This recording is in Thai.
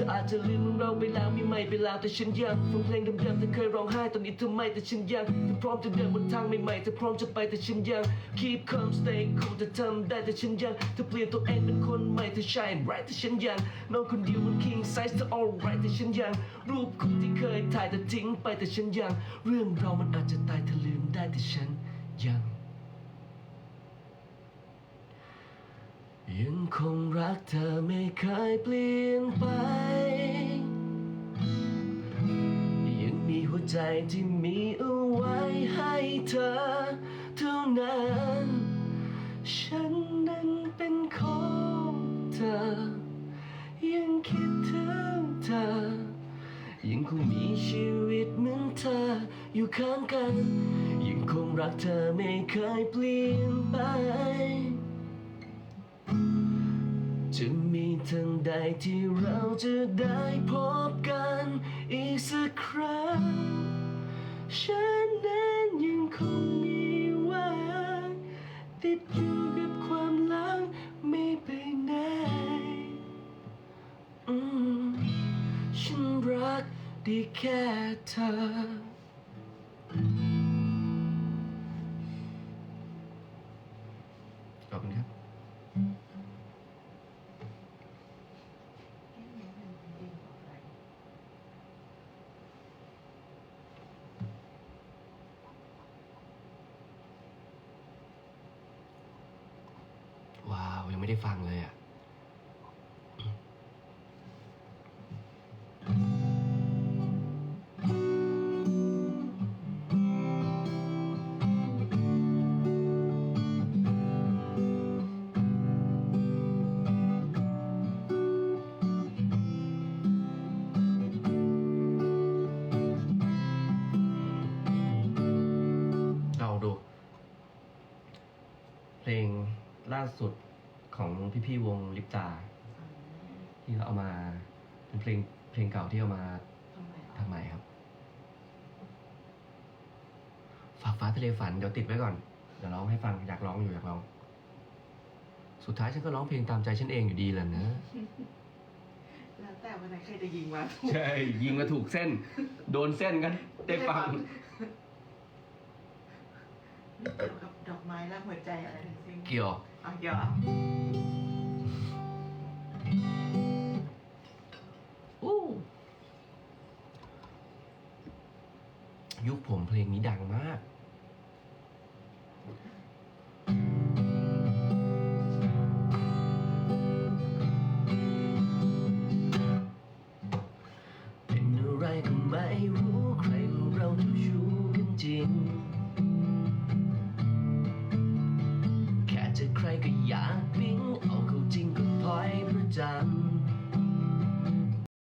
ธออาจจะลืมเราไปแล้วมีไม่ไปแล้วแต่ฉันยังฟังเพลงเดิมๆเธอเคยร้องไห้ตอนนี้เธอไม่แต่ฉันยังเธอพร้อมจะเดินบนทางใหม่ๆเธอพร้อมจะไปแต่ฉันยัง keep calm stay cool เธอทำได้แต่ฉันยังเธอเปลี่ยนตัวเองเป็นคนใหม่เธอ shine bright แต่ฉันยังนอนคนเดียวบน king size เธอ alright แต่ฉันยัง รูปคู่ที่เคยถ่ายแต่ทิ้งไปแต่ฉันยัง เรื่องเรามันอาจจะตายเธอลืมได้แต่ฉันยัง ยัง คงรักเธอไม่เคยเปลี่ยนไป ยังมีหัวใจที่มีเอาไว้ให้เธอเท่านั้น ฉันนั้นเป็นของเธอ ยังคิดถึงเธอ ยังคงมีชีวิตเหมือนเธออยู่ข้างกัน ยังคงรักเธอไม่เคยเปลี่ยนไป จะมีทางใดที่เราจะได้พบกันอีกสักครั้ง ฉันนั้นยังคงมีหวังติดอยู่กับความหลังไม่ไปไหนอืมฉันรักได้แค่เธอขอบคุณครับ ว้าว ยังไม่ได้ฟังเลยอะลองดู เพลงล่าสุด ของพี่ๆวงลิปตา ที่เราเอามาเป็นเพลงเพลงเก่าที่เอามาทำไมทำใหม่ครับ ฝากฟ้าทะเลฝันเดี๋ยวติดไว้ก่อน เดี๋ยวร้องให้ฟังอยากร้องอยู่อยากร้อง สุดท้ายฉันก็ร้องเพลงตามใจฉันเองอยู่ดีแหละนะ แล้วแต่วันไหนใครจะยิงมาใช่ ยิงมาถูกเส้น โดนเส้นกันได้ฟัง ไม่เกี่ยวกับดอกไม้และหัวใจอะไรทั้งสิ้นเกี่ยว อะเกี่ยวอะอู้ยุคผมเพลงนี้ดังมาก